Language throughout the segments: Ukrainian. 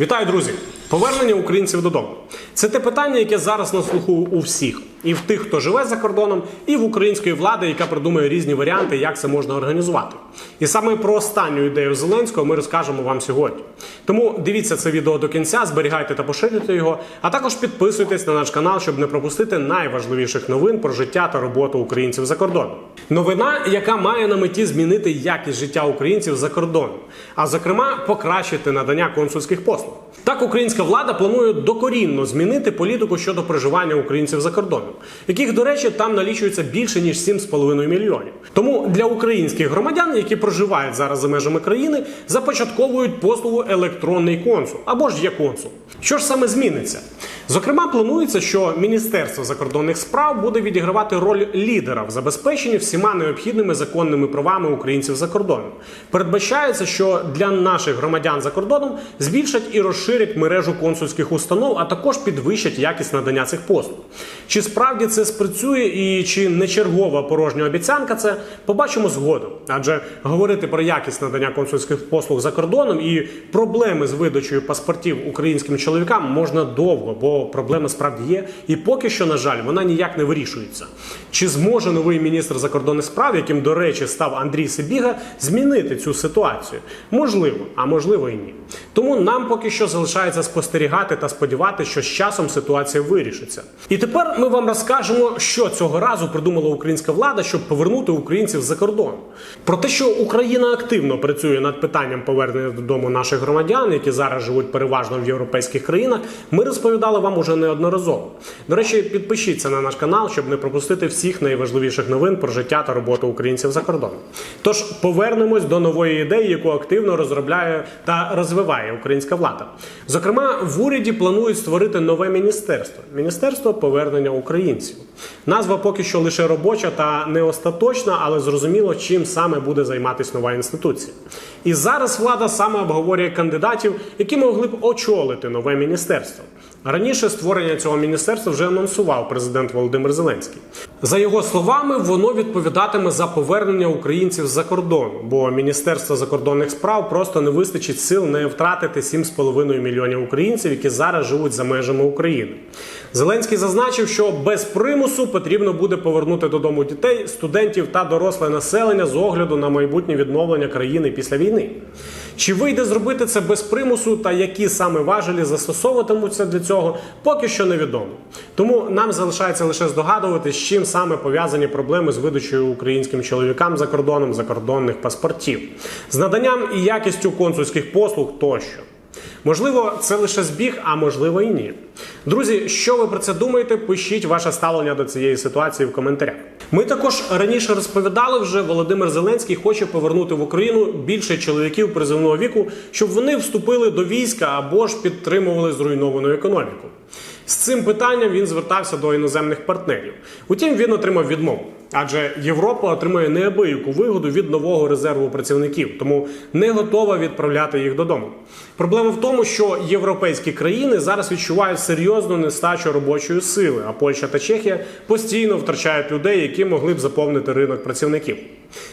Вітаю, друзі! Повернення українців додому. Це те питання, яке зараз на слуху у всіх, і в тих, хто живе за кордоном, і в української влади, яка придумує різні варіанти, як це можна організувати. І саме про останню ідею Зеленського ми розкажемо вам сьогодні. Тому дивіться це відео до кінця, зберігайте та поширюйте його, а також підписуйтесь на наш канал, щоб не пропустити найважливіших новин про життя та роботу українців за кордоном. Новина, яка має на меті змінити якість життя українців за кордоном, а зокрема покращити надання консульських послуг. Так, українська влада планує докорінно змінити політику щодо проживання українців за кордоном, яких, до речі, там налічується більше ніж 7,5 мільйонів. Тому для українських громадян, які проживають зараз за межами країни, започатковують послугу електронний консул або ж є консул. Що ж саме зміниться? Зокрема, планується, що Міністерство закордонних справ буде відігравати роль лідера в забезпеченні всіма необхідними законними правами українців за кордоном. Передбачається, що для наших громадян за кордоном збільшать і розширять мережу консульських установ, а також підвищать якість надання цих послуг. Чи справді це спрацює і чи не чергова порожня обіцянка, це побачимо згодом. Адже говорити про якість надання консульських послуг за кордоном і проблеми з видачею паспортів українським чоловікам можна довго, бо проблема справді є. І поки що, на жаль, вона ніяк не вирішується. Чи зможе новий міністр закордонних справ, яким, до речі, став Андрій Сибіга, змінити цю ситуацію? Можливо, а можливо і ні. Тому нам поки що залишається спостерігати та сподіватися, що з часом ситуація вирішиться. І тепер ми вам розкажемо, що цього разу придумала українська влада, щоб повернути українців за кордон. Про те, що Україна активно працює над питанням повернення додому наших громадян, які зараз живуть переважно в європейських країнах, ми розповідали вам уже неодноразово. До речі, підпишіться на наш канал, щоб не пропустити всіх найважливіших новин про життя та роботу українців за кордоном. Тож повернемось до нової ідеї, яку активно розробляє та розвиває українська влада. Зокрема, в уряді планують створити нове міністерство міністерство повернення українців. Назва поки що лише робоча та не остаточна, але зрозуміло, чим саме буде займатися нова інституція. І зараз влада саме обговорює кандидатів, які могли б очолити нове міністерство. Раніше створення цього міністерства вже анонсував президент Володимир Зеленський. За його словами, воно відповідатиме за повернення українців за кордон, бо Міністерство закордонних справ просто не вистачить сил не втратити 7,5 мільйонів українців, які зараз живуть за межами України. Зеленський зазначив, що без примусу потрібно буде повернути додому дітей, студентів та доросле населення з огляду на майбутнє відновлення країни після війни. Чи вийде зробити це без примусу та які саме важелі застосовуватимуться для цього, поки що невідомо. Тому нам залишається лише здогадувати, з чим саме пов'язані проблеми з видачею українським чоловікам за кордоном закордонних паспортів, з наданням і якістю консульських послуг тощо. Можливо, це лише збіг, а можливо і ні. Друзі, що ви про це думаєте? Пишіть ваше ставлення до цієї ситуації в коментарях. Ми також раніше розповідали вже, Володимир Зеленський хоче повернути в Україну більше чоловіків призовного віку, щоб вони вступили до війська або ж підтримували зруйновану економіку. З цим питанням він звертався до іноземних партнерів. Утім, він отримав відмову. Адже Європа отримує неабияку вигоду від нового резерву працівників, тому не готова відправляти їх додому. Проблема в тому, що європейські країни зараз відчувають серйозну нестачу робочої сили, а Польща та Чехія постійно втрачають людей, які могли б заповнити ринок працівників.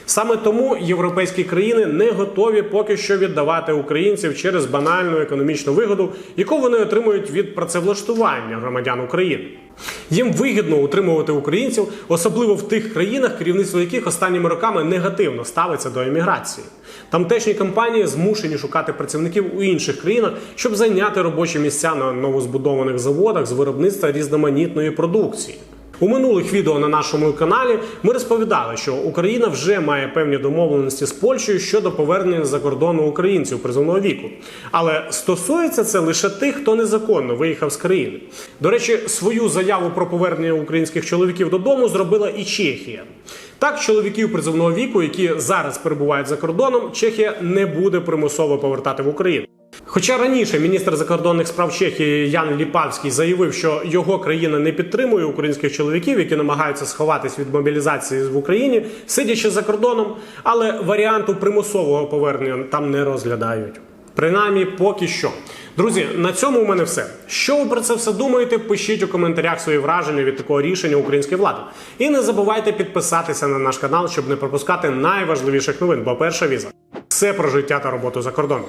Саме тому європейські країни не готові поки що віддавати українців через банальну економічну вигоду, яку вони отримують від працевлаштування громадян України. Їм вигідно утримувати українців, особливо в тих країнах, керівництво яких останніми роками негативно ставиться до еміграції. Тамтешні компанії змушені шукати працівників у інших країнах, щоб зайняти робочі місця на новозбудованих заводах з виробництва різноманітної продукції. У минулих відео на нашому каналі ми розповідали, що Україна вже має певні домовленості з Польщею щодо повернення за кордону українців призовного віку. Але стосується це лише тих, хто незаконно виїхав з країни. До речі, свою заяву про повернення українських чоловіків додому зробила і Чехія. Так, чоловіків призовного віку, які зараз перебувають за кордоном, Чехія не буде примусово повертати в Україну. Хоча раніше міністр закордонних справ Чехії Ян Ліпавський заявив, що його країна не підтримує українських чоловіків, які намагаються сховатись від мобілізації в Україні, сидячи за кордоном, але варіанту примусового повернення там не розглядають. Принаймні, поки що. Друзі, на цьому у мене все. Що ви про це все думаєте? Пишіть у коментарях свої враження від такого рішення української влади. І не забувайте підписатися на наш канал, щоб не пропускати найважливіших новин, бо перша віза все про життя та роботу за кордоном.